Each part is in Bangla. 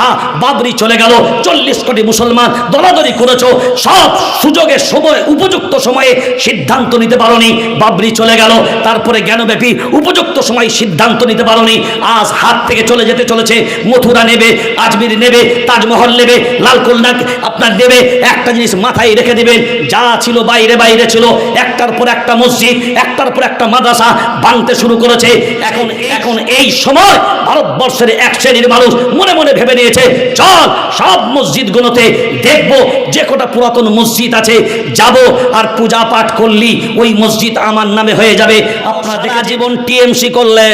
হ্যাঁ বাবরি চলে গেল। চল্লিশ কোটি মুসলমান দলাদলি করেছ। সব সুযোগে, সময়, উপযুক্ত সময়ে সিদ্ধান্ত নিতে পারোনি। বাবরি চলে গেল। তারপরে জ্ঞানব্যাপী, উপযুক্ত সময় সিদ্ধান্ত নিতে পারোনি। আজ হাত থেকে চলে যেতে চলেছে। মথুরা নেবে, আজমির নেবে, তাজমহল নেবে লালকোলনাক আপনার নেবে। একটা জিনিস মাথায় রেখে দিবেন, যা ছিল বাইরে বাইরে ছিল। একটার পর একটা মসজিদ, একটার পর একটা মাদ্রাসা ভাঙতে শুরু করেছে। এখন এখন এই সময় ভারতবর্ষের এক শ্রেণির মানুষ মনে মনে ভেবে নিয়েছে চল সব মসজিদগুলোতে দেখব যে কটা পুরাতন মসজিদ আছে, যাব আর পূজা পাঠ করলি, ওই মসজিদ আমার নামে হয়ে যাবে। আপনারা দেখা জীবন টিএমসি করলে,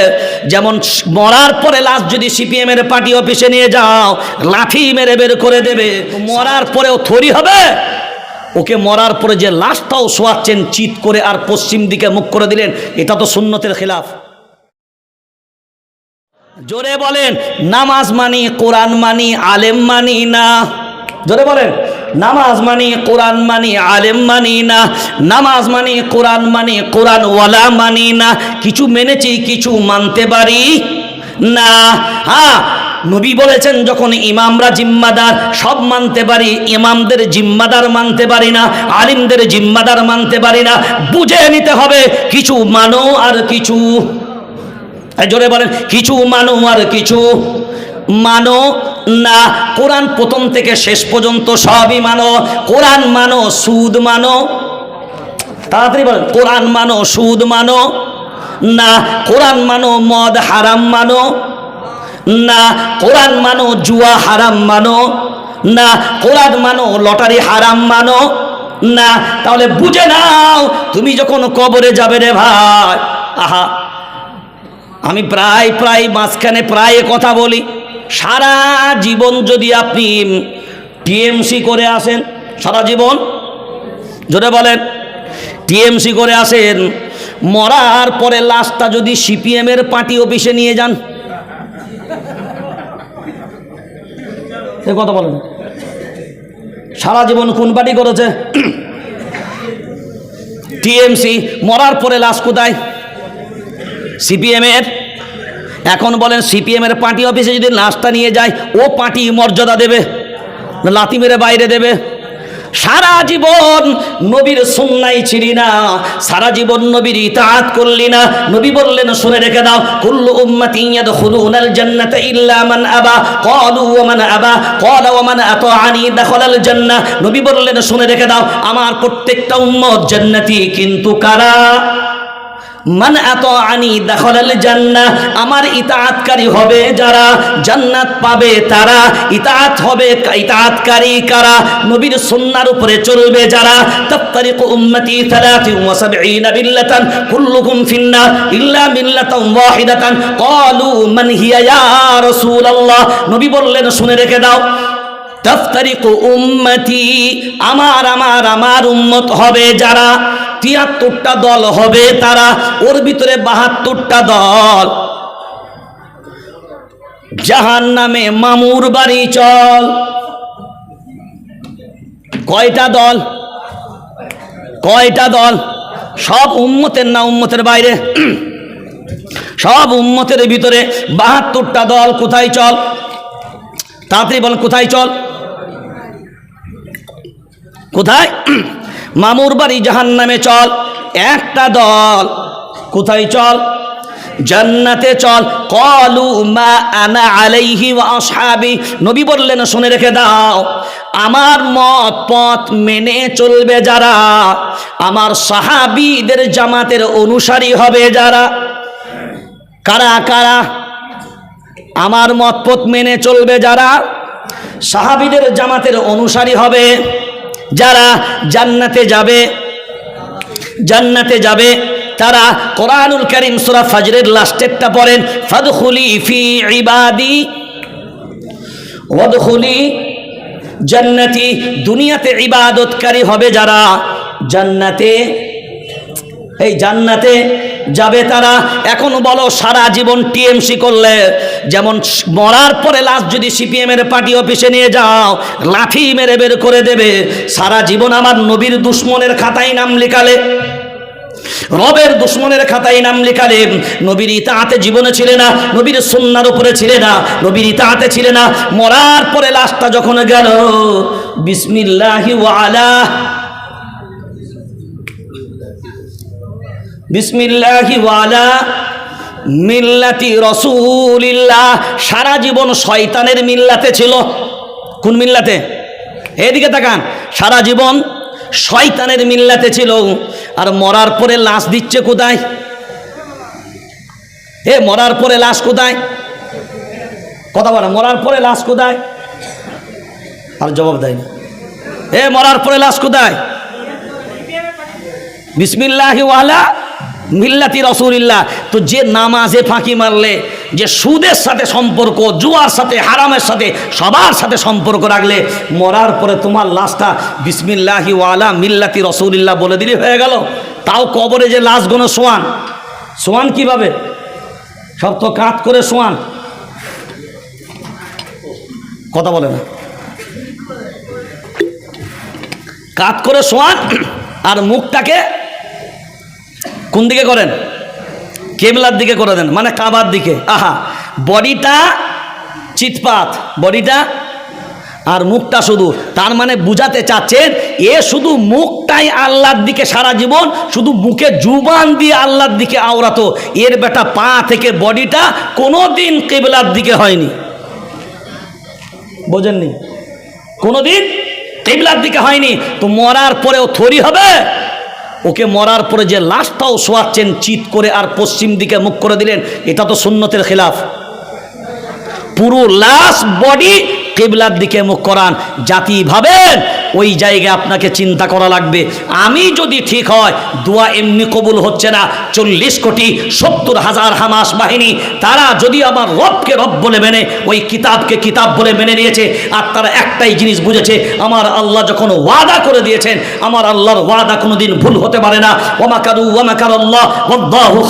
যেমন মরার পরে লাশ যদি সিপিএম এর পার্টি অফিসে নিয়ে যাও, লাঠি মেরে বের করে দেবে মরার পরেও থরি হবে? ওকে মরার পরে যে লাশটাও শোয়াচ্ছেন চিত করে আর পশ্চিম দিকে মুখ করে দিলেন, এটা তো সুন্নতের খেলাফ। জোরে বলেন, নামাজ মানি, কোরআন মানি, আলেম মানি না। জোরে বলেন, নামাজ মানি, কোরআন মানি, আলেম মানি না। নামাজ মানি, কোরআন মানি কোরআন ওয়ালা মানি না। কিছু মেনেছি, কিছু মানতে পারি না। হ্যাঁ নবী বলেছেন, যখন ইমামরা জিম্মাদার, সব মানতে পারি, ইমামদের জিম্মাদার মানতে পারি না, আলিমদের জিম্মাদার মানতে পারি না। বুঝে নিতে হবে, কিছু মানো আর কিছু জোরে বলেন, কিছু মানো আর কিছু মানো না। কোরআন প্রথম থেকে শেষ পর্যন্ত সবই মানো। কোরআন মানো, সুদ মানো। তাড়াতাড়ি বলেন, কোরআন মানো, সুদ মানো না। কোরআন মানো, মদ হারাম মানো না। কোরআন মানো, জুয়া হারাম মানো না। কোরআন মানো, লটারি হারাম মানো না। তাহলে বুঝে নাও, তুমি যখন কবরে যাবে রে ভাই। আহা আমি প্রায় প্রায় মাঝখানে প্রায় কথা বলি। সারা জীবন যদি আপনি টিএমসি করে আসেন, সারা জীবন, জোরে বলেন, টিএমসি করে আসেন, মরার পরে লাশটা যদি সিপিএমের পার্টি অফিসে নিয়ে যান। এ কথা বলেন। সারা জীবন কোন পার্টি করেছে? টিএমসি মরার পরে লাশ কোথায়? সিপিএমের এখন বলেন সিপিএমের পার্টি অফিসে যদি লাশটা নিয়ে যায়, ও পার্টি মর্যাদা দেবে লাথি মেরে বাইরে দেবে? সারা জীবন নবীর সুন্নাই ছিলি না, সারা জীবন নবীর ইতাআত করলি না। নবী বললেন, শুনে রেখে দাও, কুল্লু উম্মতি ইয়াদখুলুনাল জান্নাতা ইল্লা মান আবা। ক্বালু ওয়া মান আবা, ক্বালা ওয়া মান আতাআনি দাখালাল জান্নাহ। নবী বললেন, শুনে রেখে দাও, আমার প্রত্যেকটা উম্মত জান্নাতি, কিন্তু কারা? মান এত আনি আমার ইতাআতকারী হবে যারা জান্নাত পাবে তারা ইতাআত হবে, ইতাআতকারী কারা? নবীর সুন্নাহর উপরে চলবে যারা উম্মতি 73 বিল্লাতান কুল্লুকুম ফিন্নার, ইল্লা হিয়া নবী বললেন, শুনে রেখে দাও। তাফতারিকু উম্মতি, আমার আমার আমার উম্মত হবে যারা তিয়াত্তরটা দল হবে তারা, ওর ভিতরে বাহাত্তরটা দল। জাহান নামে মামুর বাড়ি চল। কয়টা দল? কয়টা দল? সব উম্মতের না উম্মতের বাইরে? সব উম্মতের ভিতরে বাহাত্তরটা দল কোথায় চল? তাড়াতাড়ি বল, কোথায় চল? কোথায়? মামুর বাড়ি জাহান নামে চল, একটা দল। কোথায় চল? জান্নাতে চল। কলু মা আনা আলাইহি আসহাবি। নবী বললেন, শুনে রেখে দাও, আমার মত পথ মেনে চলবে যারা, আমার সাহাবীদের জামাতের অনুসারী হবে যারা। কারা কারা? আমার মত পথ মেনে চলবে যারা, সাহাবিদের জামাতের অনুসারী হবে। যারা জান্নাতে যাবে জান্নাতে যাবে, তারা কোরআনুল করিম সুরা ফাজরের লাস্টেরটা পড়েন, ফাদখুলি ফি ইবাদি, ওয়াদখুলি জান্নাতি, দুনিয়াতে ইবাদতকারী হবে যারা জান্নাতে এই জান্নাতে যাবে তারা। এখন বলো, সারা জীবন টিএমসি করলে, যেমন মরার পরে লাশ যদি সিপিএম এর পার্টি অফিসে নিয়ে যাও লাঠি মেরে বের করে দেবে। সারা জীবন আমার নবীর দুশ্মনের খাতায় নাম লেখালে, রবের দুশ্মনের খাতায় নাম লেখালে, নবীর ইতাহাতে জীবনে ছিলে না, নবীর সন্ন্যার উপরে ছিলে না, নবীর ইতাহাতে ছিলে না। মরার পরে লাশটা যখন গেল, বিসমিল্লাহি ওয়ালা বিসমিল্লাহি ওয়ালা মিল্লাতি রসুলিল্লাহ। সারা জীবন শয়তানের মিল্লাতে ছিল। কোন মিল্লাতে? এদিকে তাকান। সারা জীবন শয়তানের মিল্লাতে ছিল। আর মরার পরে লাশ দিচ্ছে কোথায়? এ, মরার পরে লাশ কোথায়? কথা বলে মরার পরে লাশ কোথায়? আর জবাব দেয় না এ, মরার পরে লাশ কোথায়? বিসমিল্লাহি ওয়ালা মিল্লাতি রসুলিল্লাহ। তো যে নামাজে ফাঁকি মারলে, যে সুদের সাথে সম্পর্ক, জুয়ার সাথে, হারামের সাথে, সবার সাথে সম্পর্ক রাখলে, মরার পরে তোমার লাশটা বিসমিল্লাহি ওয়ালা মিল্লাতি রসুলিল্লাহ বলে দিলে হয়ে গেল। তাও কবরে যে লাশ গোনো সোয়ান। শোয়ান কীভাবে? সব তো কাত করে সোয়ান। কথা বলে না। কাত করে সোয়ান আর মুখটাকে কোন দিকে করেন? কেবলার দিকে করে দেন মানে কাবার দিকে। আহা, বডিটা চিৎপাত, বডিটা আর মুখটা শুধু তার মানে বুঝাতে চাচ্ছেন, এ শুধু মুখটাই আল্লাহর দিকে সারা জীবন, শুধু মুখে জুবান দিয়ে আল্লাহর দিকে আওড়াতো এর বেটা পা থেকে বডিটা কোনো দিন কেবলার দিকে হয়নি। বোঝেননি? কোনোদিন কেবলার দিকে হয়নি। তো মরার পরেও থরি হবে? ওকে মরার পরে যে লাশটাও শোয়াচ্ছেন চিত করে আর পশ্চিম দিকে মুখ করে দিলেন, এটা তো সুন্নতের খেলাফ। পুরো লাশ বডি কেবলার দিকে মুখ করান। জাতি ভাবেন, ওই জায়গায় আপনাকে চিন্তা করা লাগবে। আমি যদি ঠিক হয়, দোয়া এমনি কবুল হচ্ছে না। চল্লিশ কোটি, সত্তর হাজার হামাস বাহিনী, তারা যদি আমার রবকে রব বলে মেনে, ওই কিতাবকে কিতাব বলে মেনে নিয়েছে, আর তারা একটাই জিনিস বুঝেছে, আমার আল্লাহ যখন ওয়াদা করে দিয়েছেন, আমার আল্লাহর ওয়াদা কোনোদিন ভুল হতে পারে না। ওমাকারু ওমাকার আল্লাহ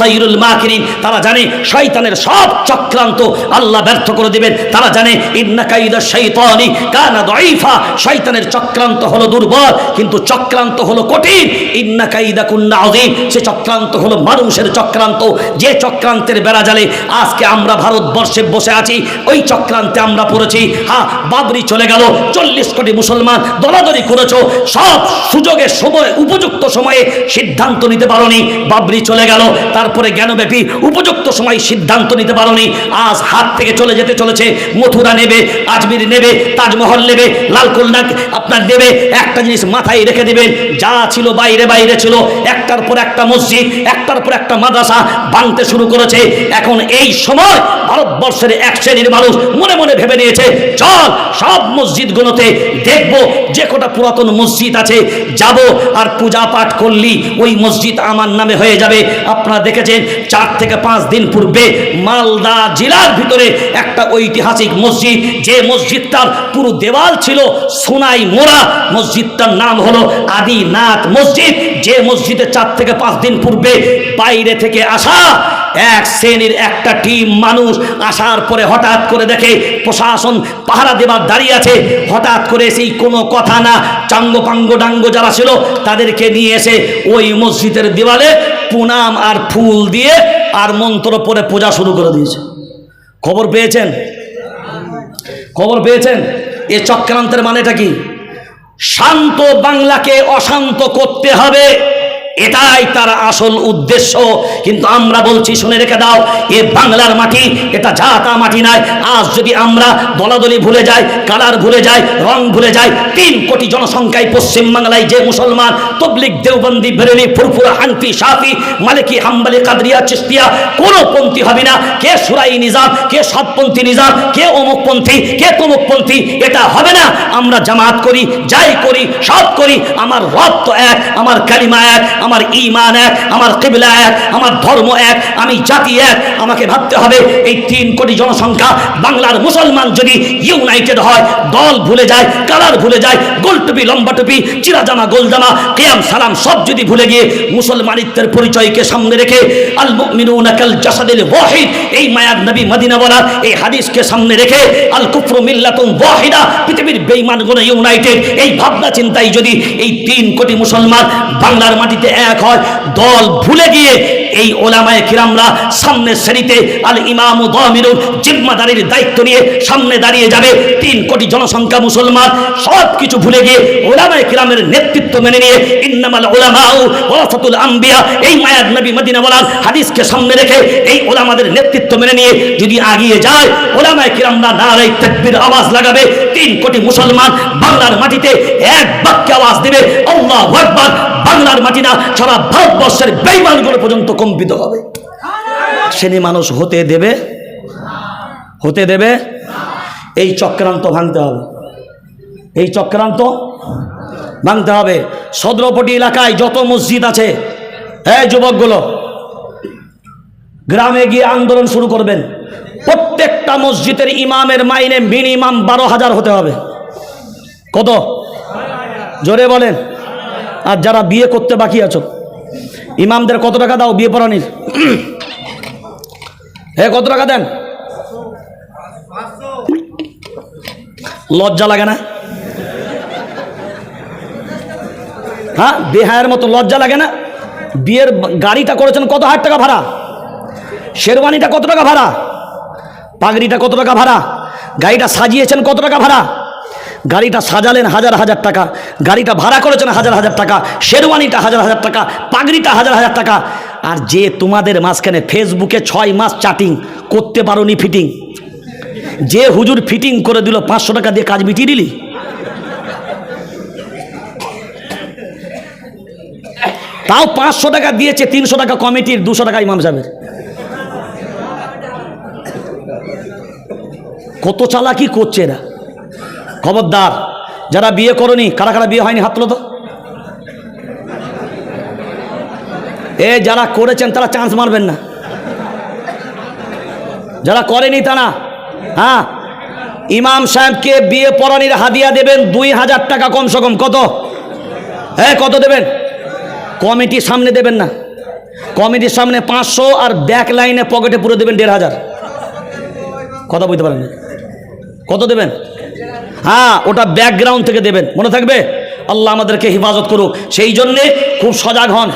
খাইরুল মাকিরিন। তারা জানে, শয়তানের সব চক্রান্ত আল্লাহ ব্যর্থ করে দিবেন। তারা জানে ইন্না কাইদা শৈতানি কানা দাইফা শয়তানের চক্রান্ত হলো দুর্বল, কিন্তু চক্রান্ত হলো কঠিন। ইন্না কাইদা কুন্না আযীম। সে চক্রান্ত হলো মানুষের চক্রান্ত। যে চক্রান্তের বেড়া জালে আজকে আমরা ভারতবর্ষে বসে আছি, ওই চক্রান্তে আমরা পড়েছি। হ্যাঁ বাবরি চলে গেল, চল্লিশ কোটি মুসলমান দলাদলি করেছ। সব সুযোগে সময়, উপযুক্ত সময়ে সিদ্ধান্ত নিতে পারোনি। বাবরি চলে গেল, তারপরে জ্ঞানব্যাপী, উপযুক্ত সময় সিদ্ধান্ত নিতে পারোনি। আজ হাত থেকে চলে যেতে চলেছে, মথুরা নেবে, আজমির নেবে, তাজমহল নেবে লালকোল্লা আপনার নেবে একটা জিনিস মাথায় রেখে দেবেন, যা ছিল বাইরে বাইরে ছিল, একটার পর একটা মসজিদ, একটার পর একটা মাদ্রাসা ভাঙতে শুরু করেছে। এখন এই সময় ভারতবর্ষের এক শ্রেণির মানুষ মনে মনে ভেবে নিয়েছে, চল সব মসজিদগুলোতে দেখব, যে কটা পুরাতন মসজিদ আছে, যাব আর পূজা পাঠ করলি, ওই মসজিদ আমার নামে হয়ে যাবে। আপনারা দেখেছেন, চার থেকে পাঁচ দিন পূর্বে মালদা জেলার ভিতরে একটা ঐতিহাসিক মসজিদ, যে মসজিদটার পুরো দেওয়াল ছিল সোনাই মোড়া। মসজিদটার নাম হলো আদিনাথ মসজিদ। যে মসজিদে চার থেকে পাঁচ দিন পূর্বে বাইরে থেকে আসা এক শ্রেণির একটা টিম মানুষ আসার পরে হঠাৎ করে দেখে প্রশাসন পাহারা দেবার দাঁড়িয়ে আছে। হঠাৎ করে সেই কোনো কথা না চাঙ্গ পাঙ্গ ডাঙ্গ যারা ছিল তাদেরকে নিয়ে এসে ওই মসজিদের দেওয়ালে পুনাম আর ফুল দিয়ে আর মন্ত্র পরে পূজা শুরু করে দিয়েছে। খবর পেয়েছেন? খবর পেয়েছেন? এ চক্রান্তের মানেটা কি? শান্ত বাংলাকে অশান্ত করতে হবে। এটাই তার আসল উদ্দেশ্য। কিন্তু আমরা বলছি, শুনে রেখে দাও, এ বাংলার মাটি, এটা জাতা মাটি নয়। আজ যদি আমরা দলাদলি ভুলে যাই, কালার ভুলে যাই, রং ভুলে যাই, তিন কোটি জনসংখ্যায় পশ্চিম বাংলায় যে মুসলমান তবলিক দেওবন্দি, বেরেলি, ফুরফুরা, হানফি সাফি মালিকি, হাম্বালি, কাদরিয়া, চিস্তিয়া, কোনো পন্থী হবে না। কে সুরাই নিজাম, কে সৎপন্থী নিজাম, কে অমুকপন্থী কে তমুকপন্থী এটা হবে না। আমরা জামাত করি, যাই করি, সব করি, আমার রব তো এক, আমার কালিমা এক আমার ইমান এক, আমার কিবলা এক, আমার ধর্ম এক, আমি জাতি এক। আমাকে ভাবতে হবে এই তিন কোটি জনসংখ্যা বাংলার মুসলমান যদি ইউনাইটেড হয়, দল ভুলে যায় কালার ভুলে যায়, গোল টুপি, লম্বা টুপি চিরা জামা গোল জামা কেয়াম, সালাম, সব যদি ভুলে গিয়ে মুসলমানিত্বের পরিচয়কে সামনে রেখে আল মুমিনুনা কাল জাসাদিল ওয়াহিদ, এই মায়ার নবী মদিনা বলার এই হাদিসকে সামনে রেখে আল কুফরু মিল্লাতুন ওয়াহিদা, পৃথিবীর বেঈমানগুলো ইউনাইটেড এই ভাবনা চিন্তায় যদি এই তিন কোটি মুসলমান বাংলার মাটিতে এক হয়। দল ভুলে গিয়ে এই ওলামায়ে কিরামরা সামনের শ্রেণীতে আল ইমাম দামিরুল জিম্মাদারির দায়িত্ব নিয়ে সামনে দাঁড়িয়ে যাবে। তিন কোটি জনসংখ্যা মুসলমান সব কিছু ভুলে গিয়ে ওলামায়ে কিরামের নেতৃত্ব মেনে নিয়ে ইন্নামাল ওলামাউ ওয়ারাসাতুল আম্বিয়া, এই মায়ার নবী মদিনা বলার হাদিসকে সামনে রেখে এই ওলামাদের নেতৃত্ব মেনে নিয়ে যদি আগিয়ে যায়, ওলামায়ে কিরামরা নারাই তাকবীর আওয়াজ লাগাবে। তিন কোটি মুসলমান বাংলার মাটিতে এক বাক্যে আওয়াজ দেবে, আল্লাহু আকবার, বাংলার মাটি না, সারা ভারতবর্ষের বেইমানগুলো পর্যন্ত কম্পিত হবে। শ্রেণি মানুষ হতে দেবে হতে দেবে, এই চক্রান্ত ভাঙতে হবে। এই চক্রান্ত ভাঙতে হবে। সদরপটি এলাকায় যত মসজিদ আছে হ্যাঁ যুবকগুলো, গ্রামে গিয়ে আন্দোলন শুরু করবেন। প্রত্যেকটা মসজিদের ইমামের মাইনে মিনিমাম বারো হাজার হতে হবে। কত? জোরে বলেন। আর যারা বিয়ে করতে বাকি আছো ইমামদের কত টাকা দাও, বিয়ে পড়ানির? হ্যাঁ কত টাকা দেন? লজ্জা লাগে না? হ্যাঁ বেহায়ের মতো লজ্জা লাগে না? বিয়ের গাড়িটা করেছেন কত হাজার টাকা ভাড়া? শেরওয়ানিটা কত টাকা ভাড়া? পাগড়িটা কত টাকা ভাড়া? গাড়িটা সাজিয়েছেন কত টাকা ভাড়া? গাড়িটা সাজালেন হাজার হাজার টাকা, গাড়িটা ভাড়া করেছেন হাজার হাজার টাকা, শেরওয়ানিটা হাজার হাজার টাকা, পাগড়িটা হাজার হাজার টাকা। আর যে তোমাদের মাঝখানে ফেসবুকে ছয় মাস চাটিং করতে পারোনি ফিটিং। যে হুজুর ফিটিং করে দিল, পাঁচশো টাকা দিয়ে কাজ মিটিয়ে দিলি? তাও পাঁচশো টাকা দিয়েছে, তিনশো টাকা কমিটির, দুশো টাকা ইমাম সাহেবের। কত চালাকি করছে এরা? খবরদার, যারা বিয়ে করনি, কারা কারা বিয়ে হয়নি হাত তোলো তো। এ যারা করেছেন তারা চান্স মারবেন না। যারা করেনি তারা হ্যাঁ ইমাম সাহেবকে বিয়ে পড়ানির হাদিয়া দেবেন দুই হাজার টাকা কমসে কম। কত? হ্যাঁ কত দেবেন? কমিটির সামনে দেবেন না। কমিটির সামনে পাঁচশো আর ব্যাক লাইনে পকেটে পুরো দেবেন দেড় হাজার। কথা বলতে পারেন কত দেবেন? হ্যাঁ ওটা ব্যাকগ্রাউন্ড থেকে দেবেন। মনে থাকবে? আল্লাহ আমাদেরকে হেফাজত করুক। সেই জন্যে খুব সজাগ হন।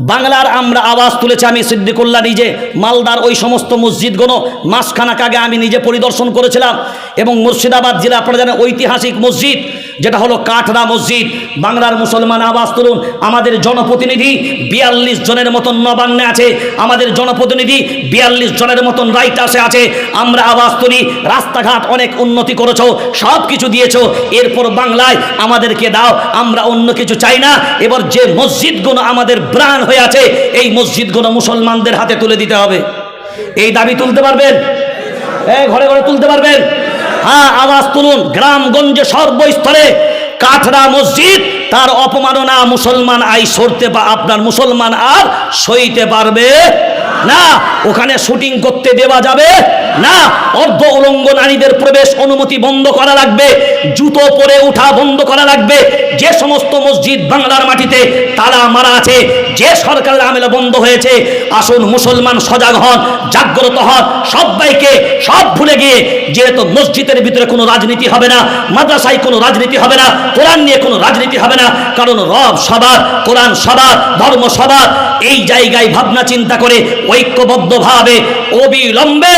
বাংলার আমরা আওয়াজ তুলেছি আমি সিদ্দিকুল্লাহ নিজে। মালদার ওই সমস্ত মসজিদগুলো মাসখানাক আগে আমি নিজে পরিদর্শন করেছিলাম। এবং মুর্শিদাবাদ জেলা আপনারা জানেন ঐতিহাসিক মসজিদ যেটা হলো কাঠরা মসজিদ। বাংলার মুসলমান আওয়াজ তুলুন। আমাদের জনপ্রতিনিধি বিয়াল্লিশ জনের মতন নবান্নে আছে। আমাদের জনপ্রতিনিধি বিয়াল্লিশ জনের মতন রাইটাসে আছে। আমরা আওয়াজ তুলি। রাস্তাঘাট অনেক উন্নতি করেছ, সব কিছু দিয়েছ। এরপর বাংলায় আমাদেরকে দাও। আমরা অন্য কিছু চাই না। এবার যে মসজিদগুলো আমাদের ব্রাণ হয়ে আছে, এই মসজিদগুলো মুসলমানদের হাতে তুলে দিতে হবে। এই দাবি তুলতে পারবেন? ঘরে ঘরে তুলতে পারবেন? হ্যাঁ আওয়াজ তুলুন। গ্রামগঞ্জে সর্বস্তরে কাঠরা মসজিদ, তার অপমাননা মুসলমান আই সরতে বা আপনার মুসলমান আর সইতে পারবে না, ওখানে শুটিং করতে দেওয়া যাবে। না, অর্ধ উলঙ্গ নারীদের প্রবেশ অনুমতি বন্ধ করা লাগবে। জুতো পরে উঠা বন্ধ করা লাগবে। যে সমস্ত মসজিদ বাংলার মাটিতে তালা মারা আছে, যে সরকারের আমেলে বন্ধ হয়েছে, আসুন মুসলমান সজাগ হন, জাগ্রত হন, সবাইকে সব ভুলে গিয়ে, যেহেতু মসজিদের ভিতরে কোনো রাজনীতি হবে না, মাদ্রাসায় কোনো রাজনীতি হবে না, কোরআন নিয়ে কোনো রাজনীতি হবে না, কারণ রব সবার, কোরআন সবার, ধর্ম সবার, এই জায়গায় ভাবনা চিন্তা করে ঐক্যবদ্ধভাবে, অবিলম্বে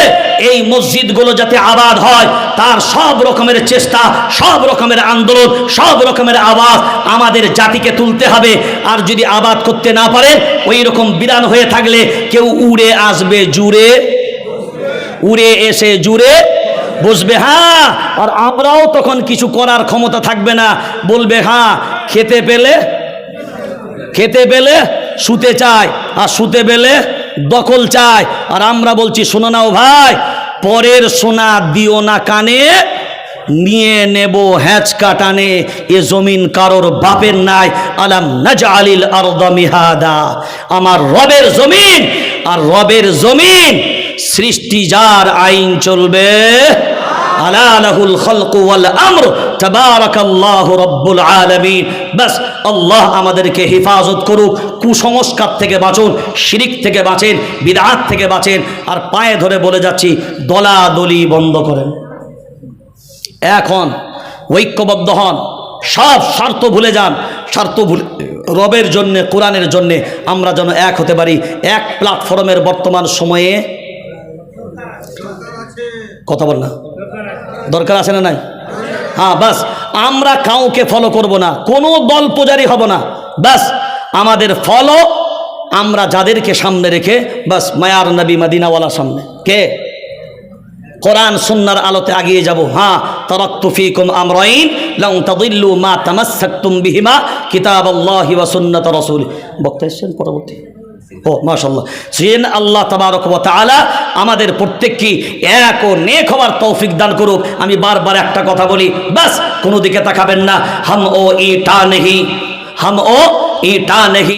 এই মসজিদগুলো যাতে আবাদ হয়, তার সব রকমের চেষ্টা, সব রকমের আন্দোলন, সব রকমের আওয়াজ আমাদের জাতিকে তুলতে হবে। আর যদি আবাদ করতে না পারে ওই রকম বিরান হয়ে থাকলে কেউ উড়ে আসবে জুড়ে। উড়ে এসে জুড়ে বসবে হ্যাঁ আর আমরাও তখন কিছু করার ক্ষমতা থাকবে না। বলবে হ্যাঁ খেতে পেলে খেতে পেলে শুতে চায়, আর শুতে পেলে দখল চায় আর আমরা বলছি, শোনো নাও ভাই, পরের সোনা দিও না কানে, নিয়ে নেব হ্যাঁচকা টানে এ জমিন কারোর বাপের নাই। আলাম নাজা আলিল মিহাদা। আমার রবের জমিন, আর রবের জমিন সৃষ্টি যার আইন চলবে। আলা লাহুল খালকু ওয়াল আমর। রব্বুল বাস, আল্লাহ আমাদেরকে হেফাজত করুক, কুসংস্কার থেকে বাঁচুন, শিরিক থেকে বাঁচেন বিদআত থেকে বাঁচেন, আর পায়ে ধরে বলে যাচ্ছি, দলাদলি বন্ধ করেন। এখন ঐক্যবদ্ধ হন, সব স্বার্থ ভুলে যান স্বার্থ ভুলে, রবের জন্যে, কোরআনের জন্যে আমরা যেন এক হতে পারি, এক প্ল্যাটফর্মের বর্তমান সময়ে। কথা বল না। দরকার আছে না নাই? হ্যাঁ বাস, আমরা কাউকে ফলো করব না, কোনো দল পূজারি হব না, বাস, আমাদের ফলো আমরা যাদেরকে সামনে রেখে, বাস, মায়ার নবী মদিনাওয়ালা সামনে। কে? কোরআন সুন্নার আলোতে আগিয়ে যাব। হ্যাঁ তারাক্তু ফীকুম আমরাইন, লাউ তাদিল্লু মা তামাসসাকতুম বিহিমা, কিতাবাল্লাহি ওয়া সুন্নাত রাসূল। বক্তা এসেছেন পরবর্তী? ও মাশাল্লাহ সেন আল্লাহ তাআলা আমাদের প্রত্যেককে এক ও নেক হওয়ার তৌফিক দান করুক। আমি বারবার একটা কথা বলি, বাস, কোনো দিকে তাকাবেন না। হাম ও ইটা নেহি, হাম ও ইটা নেহি।